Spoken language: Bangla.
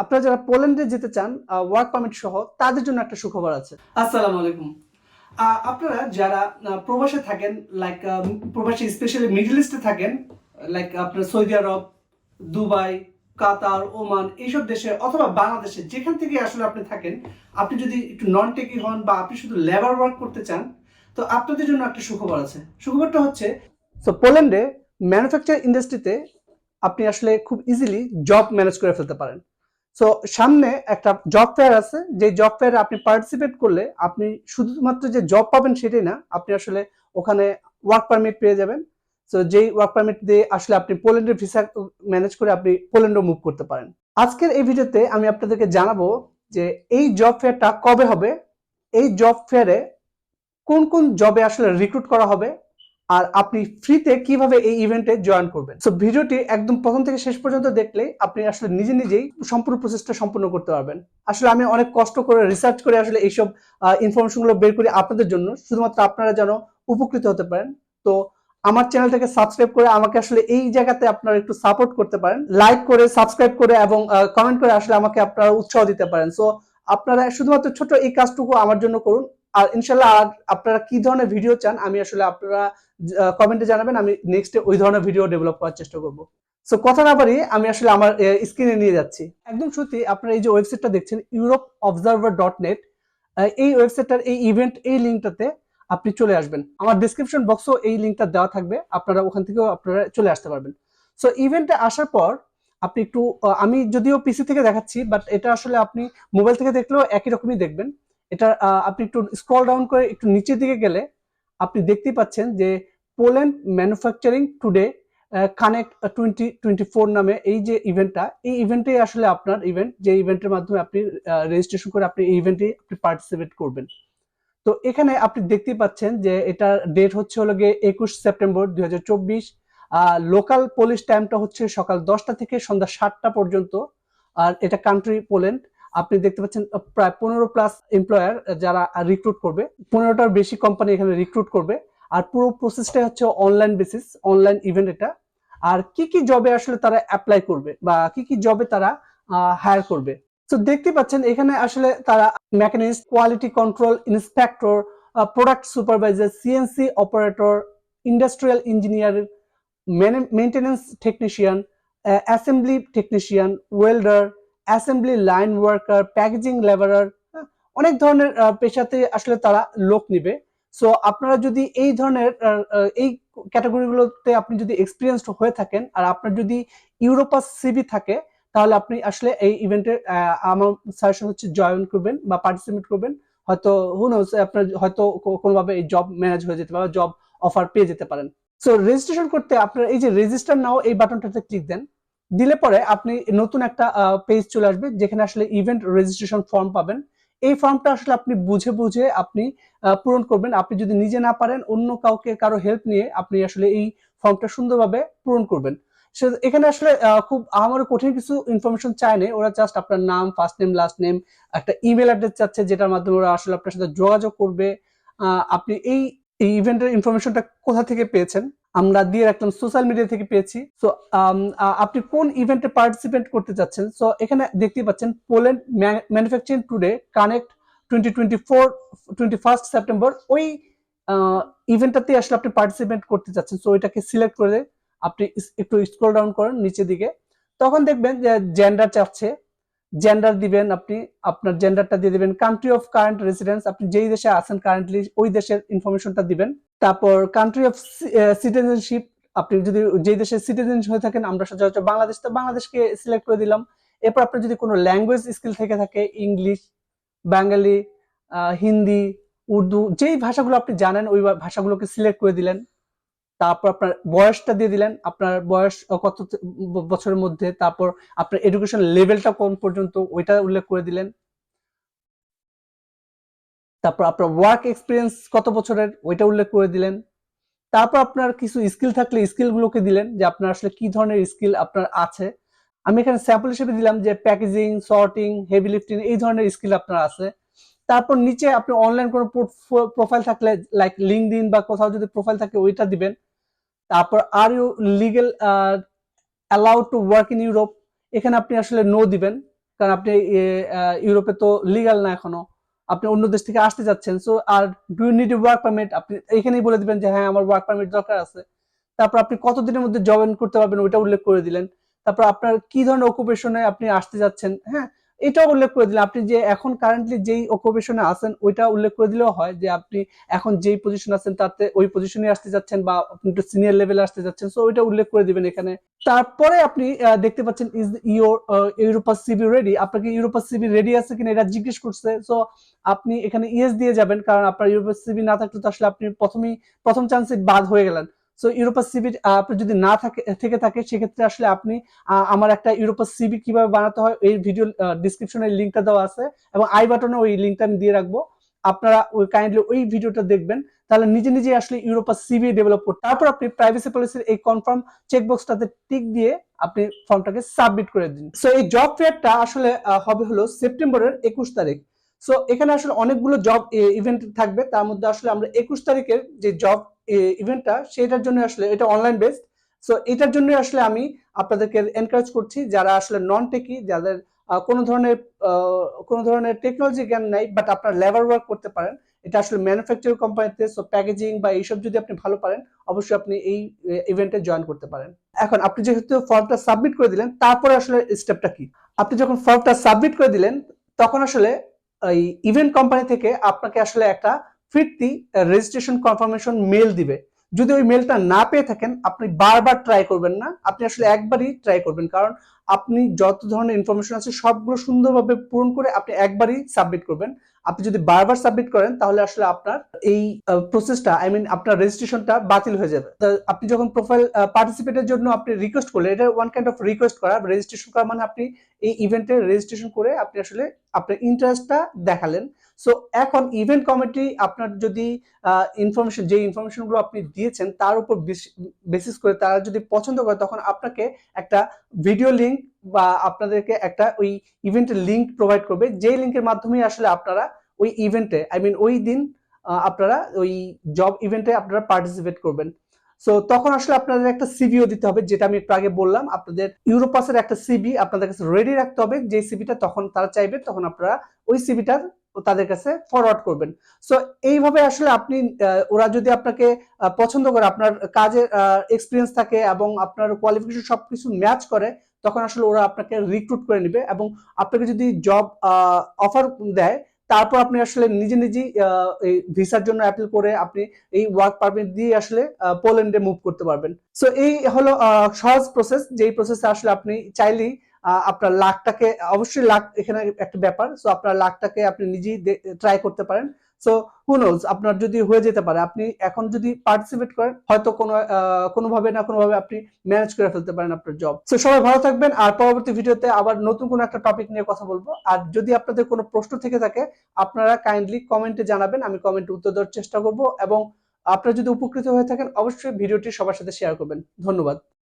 আপনারা যারা পোল্যান্ডে যেতে চান ওয়ার্ক পারমিট সহ তাদের জন্য একটা সুখবর আছে। আসসালামু আলাইকুম। আপনারা যারা প্রবাসে থাকেন লাইক প্রবাসী স্পেশালি মিডল ইস্টে থাকেন লাইক আপনার Saudi Arab Dubai Qatar Oman এইসব দেশে অথবা বাংলাদেশে যেখান থেকে আসলে আপনি থাকেন আপনি যদি একটু নন টেকি হন বা আপনি শুধু লেবার ওয়ার্ক করতে চান তো আপনাদের জন্য একটা সুখবর আছে। সুখবরটা হচ্ছে সো পোল্যান্ডে ম্যানুফ্যাকচার ইন্ডাস্ট্রিতে আপনি আসলে খুব ইজিলি জব ম্যানেজ করে ফেলতে পারেন। সো সামনে একটা জব ফেয়ার আছে, যে জব ফেয়ারে আপনি পার্টিসিপেট করলে আপনি শুধুমাত্র যে জব পাবেন সেটাই না, আপনি আসলে ওখানে ওয়ার্ক পারমিট পেয়ে যাবেন। সো যেই ওয়ার্ক পারমিট দিয়ে আসলে আপনি পোল্যান্ডের ভিসা ম্যানেজ করে আপনি পোল্যান্ডও মুভ করতে পারেন। আজকের এই ভিডিওতে আমি আপনাদেরকে জানাব যে এই জব ফেয়ারটা কবে হবে, এই জব ফেয়ারে কোন কোন জবে আসলে রিক্রুট করা হবে আর আপনি ফ্রিতে কীভাবে এই ইভেন্টে জয়েন করবেন? সো ভিডিওটি একদম প্রথম থেকে শেষ পর্যন্ত দেখলে আপনি আসলে নিজে নিজেই সম্পূর্ণ প্রসেসটা সম্পূর্ণ করতে পারবেন। আসলে আমি অনেক কষ্ট করে রিসার্চ করে আসলে এইসব ইনফরমেশনগুলো বের করি আপনাদের জন্য। শুধুমাত্র আপনারা যেন উপকৃত হতে পারেন। তো, আমার চ্যানেলটাকে সাবস্ক্রাইব করে আমাকে আসলে এই জায়গাতে আপনারা একটু সাপোর্ট করতে পারেন। লাইক করে সাবস্ক্রাইব করে এবং কমেন্ট করে আসলে আমাকে আপনারা উৎসাহ দিতে পারেন। সো আপনারা শুধুমাত্র ছোট এই কাজটুকু আমার জন্য করুন। আর ইনশাল্লাহ আর আপনারা কি ধরনের ভিডিও চান, আমি আসলে আপনারা কমেন্টে জানাবেন, আমি নেক্সট ওই ধরনের ভিডিও ডেভেলপ করার চেষ্টা করব। সো কথা না পারি আমি আসলে আমার স্ক্রিনে নিয়ে যাচ্ছি। একদম সত্যি, আপনারা এই যে ওয়েবসাইটটা দেখছেন ইউরোপ অবজারভার ডট নেট এই ওয়েবসাইটটার এই ইভেন্ট এই লিঙ্কটাতে আপনি চলে আসবেন। আমার ডিসক্রিপশন বক্সও এই লিঙ্কটা দেওয়া থাকবে, আপনারা ওখান থেকেও আপনারা চলে আসতে পারবেন। সো ইভেন্টে আসার পর আপনি একটু আমি যদিও পিসি থেকে দেখাচ্ছি বাট এটা আসলে আপনি মোবাইল থেকে দেখলেও একই রকমই দেখবেন। এটা আপনি একটু স্ক্রল ডাউন করে একটু নিচের দিকে গেলে আপনি দেখতে পাচ্ছেন যে Poland manufacturing today connect twenty twenty four নামে এই যে ইভেন্টটা এই ইভেন্টেই আসলে আপনার ইভেন্ট যে ইভেন্টের মাধ্যমে আপনি রেজিস্ট্রেশন করে আপনি এই ইভেন্টে আপনি পার্টিসিপেট করবেন। তো এখানে আপনি দেখতেই পাচ্ছেন যে এটার ডেট হচ্ছে হলো গিয়ে একুশ সেপ্টেম্বর দুই হাজার চব্বিশ লোকাল পুলিশ টাইমটা হচ্ছে সকাল দশটা থেকে সন্ধ্যা সাতটা পর্যন্ত, আর এটা কান্ট্রি পোল্যান্ড আপনি দেখতে পাচ্ছেন প্রায় পনেরো প্লাস এমপ্লয়ার যারা রিক্রুট করবে। পনেরোটার বেশি কোম্পানি এখানে রিক্রুট করবে। আর পুরো প্রসেসটা হচ্ছে অনলাইন বেসিস অনলাইন ইভেন্ট এটা। আর কি কি জবে আসলে তারা অ্যাপ্লাই করবে বা কি কি জবে তারা হায়ার করবে? তো দেখতে পাচ্ছেন, এখানে আসলে তারা machinist quality control inspector product supervisor CNC operator industrial engineer maintenance technician assembly technician welder assembly line worker packaging labourer অনেক ধরনের পেশাতে আসলে তারা লোক নিবে। সো আপনারা যদি এই ধরনের এই ক্যাটাগরিগুলোতে আপনি যদি এক্সপিরিয়েন্সড হয়ে থাকেন, আর আপনার যদি ইউরোপাস সিবি থাকে, তাহলে আপনি আসলে এই ইভেন্টে আমার সাজেশন হচ্ছে জয়েন করবেন বা পার্টিসিপেট করবেন। হয়তো হুনোস আপনার হয়তো কোনোভাবে এই জব ম্যানেজ হয়ে যেতে পারে জব অফার পেয়ে যেতে পারেন। সো রেজিস্ট্রেশন করতে আপনার এই যে রেজিস্টার নাও এই বাটনটাতে ক্লিক দেন। দিলে পরে আপনি নতুন একটা পেজ চলে আসবে যেখানে আসলে ইভেন্ট রেজিস্ট্রেশন ফর্ম পাবেন। এই ফর্মটা আসলে আপনি বুঝে বুঝে আপনি পূরণ করবেন। আপনি যদি নিজে না পারেন, অন্য কাউকে, কারও হেল্প নিয়ে আপনি আসলে এই ফর্মটা সুন্দরভাবে পূরণ করবেন। এখানে আসলে খুব আমার কঠিন কিছু ইনফরমেশন চায় না ওরা জাস্ট আপনার নাম ফার্স্ট নেম লাস্ট নেম একটা ইমেল অ্যাড্রেস চাচ্ছে যেটার মাধ্যমে ওরা আসলে আপনার সাথে যোগাযোগ করবে। আপনি এই ইভেন্টের ইনফরমেশনটা কোথা থেকে পেয়েছেন? আমরা দিয়ে রাখলাম সোশ্যাল মিডিয়া থেকে পেয়েছি। সো আপনি কোন ইভেন্টে পার্টিসিপেট করতে চাচ্ছেন? সো এখানে দেখতে পাচ্ছেন Poland manufacturing today connect twenty twenty four twenty first September ওই ইভেন্টটাতে আসলে আপনি পার্টিসিপেট করতে চাচ্ছেন। সো এটাকে সিলেক্ট করে আপনি একটু স্ক্রল ডাউন করেন নিচের দিকে। তখন দেখবেন যে জেন্ডার চাচ্ছে জেন্ডার দিবেন আপনি, আপনার জেন্ডারটা দিয়ে দিবেন। কান্ট্রি অফ কারেন্ট রেসিডেন্স আপনি যেই দেশে আছেন কারেন্টলি ওই দেশের ইনফরমেশনটা দিবেন। তারপর কান্ট্রি অফ সিটিজেনশিপ আপনি যদি যেই দেশের সিটিজেন হয়ে থাকেন, আমরা সচরাচর বাংলাদেশ, তো বাংলাদেশকে সিলেক্ট করে দিলাম। এরপর আপনার যদি কোনো ল্যাঙ্গুয়েজ স্কিল থেকে থাকে ইংলিশ বাঙালি হিন্দি উর্দু যেই ভাষাগুলো আপনি জানেন, ওই ভাষাগুলোকে সিলেক্ট করে দিলেন। তারপর আপনার বয়সটা দিয়ে দিলেন, আপনার বয়স কত বছরের মধ্যে, তারপর আপনার এডুকেশন লেভেলটা কোন পর্যন্ত, ওইটা উল্লেখ করে দিলেন। তারপর আপনার ওয়ার্ক এক্সপিরিয়েন্স কত বছরের, ওইটা উল্লেখ করে দিলেন। তারপর আপনার কিছু স্কিল থাকলে স্কিল গুলোকে দিলেন যে আপনার আসলে কি ধরনের স্কিল আপনার আছে। আমি এখানে স্যাম্পল হিসেবে দিলাম যে প্যাকেজিং সর্টিং হেভি লিফটিং এই ধরনের স্কিল আপনার আছে। তারপর নিচে আপনি অনলাইন কোনো প্রোফাইল থাকলে লাইক লিঙ্কডিন বা কোথাও যদি প্রোফাইল থাকে ওইটা দিবেন। তারপর are you legal allowed to work in Europe এখানে আপনি আসলে নো দিবেন। কারণ আপনি ইউরোপে তো লিগাল না এখনও। আপনি অন্য দেশ থেকে আসতে যাচ্ছেন so are do need work permit আপনি এখানেই বলে দিবেন যে হ্যাঁ আমার ওয়ার্ক পারমিট দরকার আছে। তারপর আপনি কতদিনের মধ্যে জয়েন করতে পারবেন ওইটা উল্লেখ করে দিলেন। তারপর আপনার কি ধরনের অকুপেশনে আপনি আসতে যাচ্ছেন? হ্যাঁ এটাও উল্লেখ করে দিলে আপনি যে এখন কারেন্টলি যেই অকুপেশনে আছেন ওইটা উল্লেখ করে দিলেও হয় যে আপনি এখন যেই পজিশন আছেন, তাতে ওই পজিশনে আসতে যাচ্ছেন বা আপনি একটু সিনিয়র লেভেলে আসতে যাচ্ছেন। সো ওইটা উল্লেখ করে দিবেন এখানে। তারপরে আপনি দেখতে পাচ্ছেন is your Europass CV ready আপনাকে ইউরোপাস সিবি রেডি আছে কিনা এটা জিজ্ঞেস করছে। সো আপনি এখানে ইয়েস দিয়ে যাবেন, কারণ আপনার ইউরোপাস সিবি না থাকলে তো আসলে আপনি প্রথমেই, প্রথম চান্সে বাদ হয়ে গেলেন। সো ইউরোপাস সিবি আপনার যদি না থাকে, থেকে থাকে, সেক্ষেত্রে আসলে আপনি আমার একটা ইউরোপাস সিবি কীভাবে বানাতে হয়, এই ভিডিও ডিসক্রিপশনে লিঙ্কটা দেওয়া আছে এবং আই বাটনে ওই লিঙ্কটা আমি দিয়ে রাখব। আপনারা ওই কাইন্ডলি ওই ভিডিওটা দেখবেন, তাহলে নিজে নিজে আসলে ইউরোপাস সিবি ডেভেলপ করতে তারপর আপনি প্রাইভেসি পলিসির এই কনফার্ম চেকবক্সটাতে টিক দিয়ে আপনি ফর্মটাকে সাবমিট করে দিন। সো এই জব ফেয়ারটা আসলে হবে হলো সেপ্টেম্বরের একুশ তারিখ। সো এখানে আসলে অনেকগুলো জব ইভেন্ট থাকবে। তার মধ্যে আসলে আমরা একুশ তারিখের যে জব ইভেন্টটা সেটার জন্য আসলে এটা অনলাইন বেসড সো এটার জন্য আসলে আমি আপনাদেরকে এনকারেজ করছি, যারা আসলে নন টেকি যাদের কোনো ধরনের কোনো ধরনের টেকনোলজি জ্ঞান নাই বাট আপনার লেবার ওয়ার্ক করতে পারেন। এটা আসলে ম্যানুফ্যাকচারিং কোম্পানিতে সো প্যাকেজিং বা এইসব যদি আপনি ভালো পারেন, অবশ্যই আপনি এই ইভেন্টে জয়েন করতে পারেন। এখন, আপনি যেহেতু ফর্মটা সাবমিট করে দিলেন, তারপরে আসলে স্টেপটা কি? আপনি যখন ফর্মটা সাবমিট করে দিলেন, তখন আসলে এই ইভেন্ট কোম্পানি থেকে আপনাকে আসলে একটা ফিরতি রেজিস্ট্রেশন কনফার্মেশন মেল দিবে। যদি ওই মেলটা না পেয়ে থাকেন, আপনি বারবার ট্রাই করবেন না। আপনি আসলে একবারই ট্রাই করবেন। কারণ আপনি যত ধরনের ইনফরমেশন আছে সবগুলো সুন্দরভাবে পূরণ করে আপনি একবারই সাবমিট করবেন। আপনি যদি বারবার সাবমিট করেন, তাহলে আসলে আপনার এই প্রসেসটা আই মিন আপনার রেজিস্ট্রেশনটা বাতিল হয়ে যাবে। আপনি যখন প্রোফাইল পার্টিসিপেটের জন্য আপনি রিকোয়েস্ট করলেন, এটা ওয়ান কাইন্ড অফ রিকোয়েস্ট করা। রেজিস্ট্রেশন করা মানে আপনি এই ইভেন্টে রেজিস্ট্রেশন করে আপনি আসলে আপনার ইন্টারেস্টটা দেখালেন। সো এখন ইভেন্ট কমিটি আপনার যদি ইনফরমেশন যে ইনফরমেশনগুলো আপনি দিয়েছেন, তার উপর বেসিস করে তারা যদি পছন্দ করে, তখন আপনাকে একটা ভিডিও লিংক বা আপনাদেরকে একটা ওই ইভেন্টের লিংক প্রোভাইড করবে। যে লিংকের মাধ্যমে আসলে আপনারা ওই ইভেন্টে আই মিন ওই দিন আপনারা ওই জব ইভেন্টে আপনারা পার্টিসিপেট করবেন। সো তখন আসলে আপনাদের একটা সিভিও দিতে হবে, যেটা আমি একটু আগে বললাম। আপনাদের ইউরোপাসের একটা সিবি আপনাদের কাছে রেডি রাখতে হবে। যে সিবিটা তখন তারা চাইবে, তখন আপনারা ওই সিবিটার তাদের কাছে ফরওয়ার্ড করবেন। সো এইভাবে আসলে আপনি ওরা যদি আপনাকে পছন্দ করে, আপনার কাজের এক্সপিরিয়েন্স থাকে এবং আপনার কোয়ালিফিকেশন সবকিছু ম্যাচ করে তখন আসলে ওরা আপনাকে রিক্রুট করে নেবে এবং আপনাকে যদি জব অফার দেয়, তারপর আপনি আসলে নিজে নিজেই ভিসার জন্য অ্যাপ্লাই করে আপনি এই ওয়ার্ক পারমিট দিয়ে আসলে পোল্যান্ডে মুভ করতে পারবেন। সো এই হলো সহজ প্রসেস যেই প্রসেসে আসলে আপনি চাইলেই আপনার লাখটাকে অবশ্যই লাখ এখানে একটা ব্যাপার। সো আপনার লাখটাকে আপনি নিজেই ট্রাই করতে পারেন। সো হু নোজ আপনার যদি হয়ে যেতে পারে, আপনি এখন যদি পার্টিসিপেট করেন, হয়তো কোনো কোনোভাবে না কোনোভাবে আপনি ম্যানেজ করে ফেলতে পারেন আপনার জব সো সবাই ভালো থাকবেন, আর পরবর্তী ভিডিওতে আবার নতুন কোনো একটা টপিক নিয়ে কথা বলব। আর যদি আপনাদের কোনো প্রশ্ন থেকে থাকে, আপনারা কাইন্ডলি কমেন্টে জানাবেন, আমি কমেন্টে উত্তর দেওয়ার চেষ্টা করব। এবং আপনারা যদি উপকৃত হয়ে থাকেন, অবশ্যই ভিডিওটি সবার সাথে শেয়ার করবেন। ধন্যবাদ।